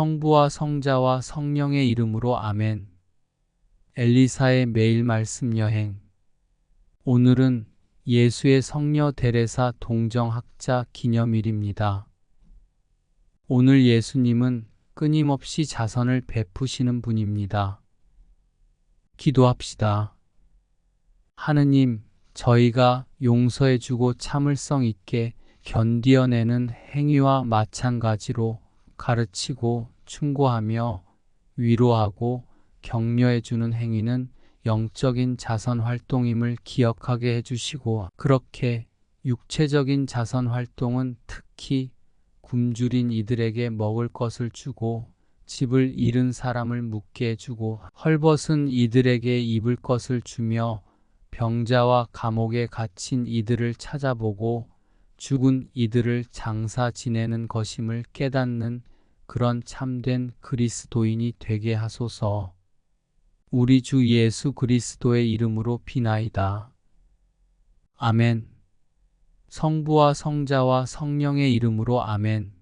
성부와 성자와 성령의 이름으로 아멘. 엘리사의 매일 말씀 여행. 오늘은 예수의 성녀 데레사 동정학자 기념일입니다. 오늘 예수님은 끊임없이 자선을 베푸시는 분입니다. 기도합시다. 하느님, 저희가 용서해주고 참을성 있게 견디어내는 행위와 마찬가지로 가르치고 충고하며 위로하고 격려해주는 행위는 영적인 자선 활동임을 기억하게 해주시고 그렇게 육체적인 자선 활동은 특히 굶주린 이들에게 먹을 것을 주고 집을 잃은 사람을 묵게 해주고 헐벗은 이들에게 입을 것을 주며 병자와 감옥에 갇힌 이들을 찾아보고 죽은 이들을 장사 지내는 것임을 깨닫는 그런 참된 그리스도인이 되게 하소서. 우리 주 예수 그리스도의 이름으로 비나이다. 아멘. 성부와 성자와 성령의 이름으로 아멘.